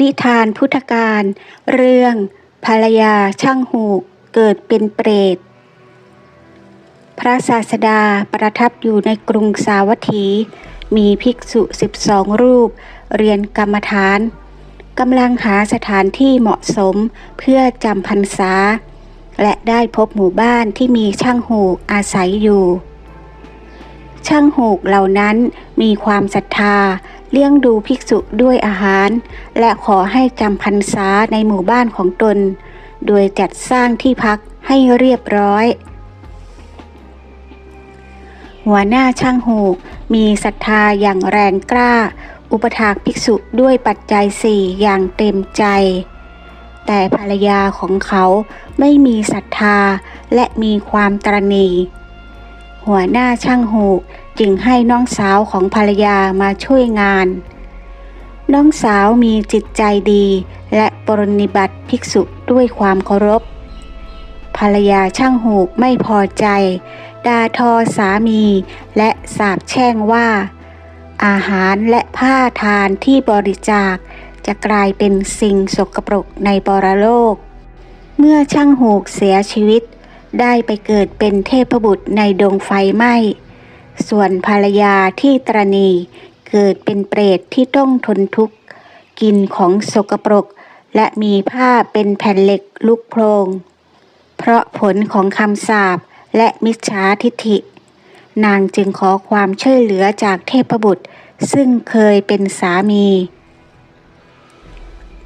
นิทานพุทธการ เรื่อง ภรรยาช่างหูกเกิดเป็นเปรต พระศาสดาประทับอยู่ในกรุงสาวัตถี มีภิกษุสิบสองรูป เรียนกรรมฐานกำลังหาสถานที่เหมาะสมเพื่อจำพรรษา และได้พบหมู่บ้านที่มีช่างหูกอาศัยอยู่ ช่างหูกเหล่านั้นมีความศรัทธา เลี้ยงดูภิกษุด้วยอาหาร และขอให้จำพรรษาในหมู่บ้านของตน โดยจัดสร้างที่พักให้เรียบร้อย หัวหน้าช่างหูกมีศรัทธาอย่างแรงกล้า อุปถากภิกษุด้วยปัจจัยสี่อย่างเต็มใจ แต่ภรรยาของเขาไม่มีศรัทธาและมีความตรณี หัวหน้าช่างหูก จึงให้น้องสาวของภรรยามาช่วยงาน น้องสาวมีจิตใจดี และปรนนิบัติภิกษุด้วยความเคารพ ภรรยาช่างหูกไม่พอใจด่าทอสามี และสาบแช่งว่า อาหารและผ้าทานที่บริจาคจะกลายเป็นสิ่งสกปรกในปรโลก เมื่อช่างหูกเสียชีวิต ได้ไปเกิดเป็นเทพบุตรในดงไฟไหม้ ส่วนภรรยาที่ตรณีเกิดเป็นเปรตที่ต้องทนทุกข์ กินของสกปรก และมีผ้าเป็นแผ่นเหล็กลุกโพลงเพราะผลของคำสาปและมิจฉาทิฐิ นางจึงขอความช่วยเหลือจากเทพบุตร ซึ่งเคยเป็นสามี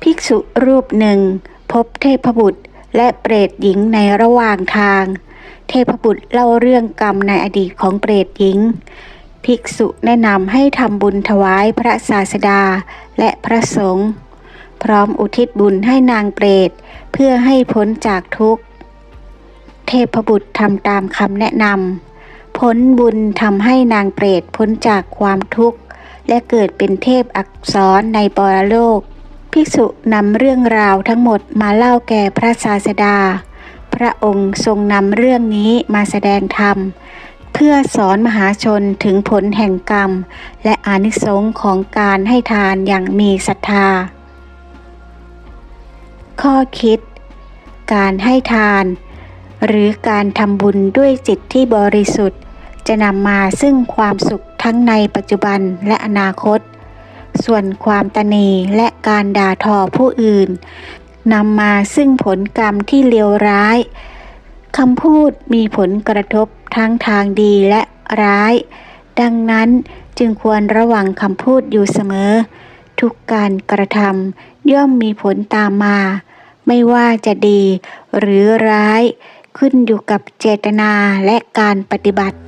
ภิกษุรูปหนึ่งพบเทพบุตรและเปรตหญิงในระหว่างทาง เทพบุตรเล่าเรื่องกรรมในอดีตของเปรตหญิง ภิกษุแนะนำให้ทำบุญถวายพระศาสดาและพระสงฆ์พร้อมอุทิศบุญให้นางเปรตเพื่อให้พ้นจากทุกข์ เทพบุตรทำตามคำแนะนำผลบุญทำให้นางเปรตพ้นจากความทุกข์ และเกิดเป็นเทพอักษรในปรโลก ภิกษุนำเรื่องราวทั้งหมดมาเล่าแก่พระศาสดา ระองค์ทรงนำเรื่องนี้มาแสดงธรรม เพื่อสอนมหาชนถึงผลแห่งกรรม และอานิสงส์ของการให้ทานอย่างมีศรัทธา ข้อคิด การให้ทาน หรือการทำบุญด้วยจิตที่บริสุทธิ์ จะนำมาซึ่งความสุขทั้งในปัจจุบันและอนาคตส่วนความตนีและการด่าทอผู้อื่น นำมาซึ่งผลกรรมที่เลวร้ายคำพูดมีผลกระทบทั้งทางดีและร้าย ดังนั้นจึงควรระวังคำพูดอยู่เสมอ ทุกการกระทำย่อมมีผลตามมา ไม่ว่าจะดีหรือร้าย ขึ้นอยู่กับเจตนาและการปฏิบัติ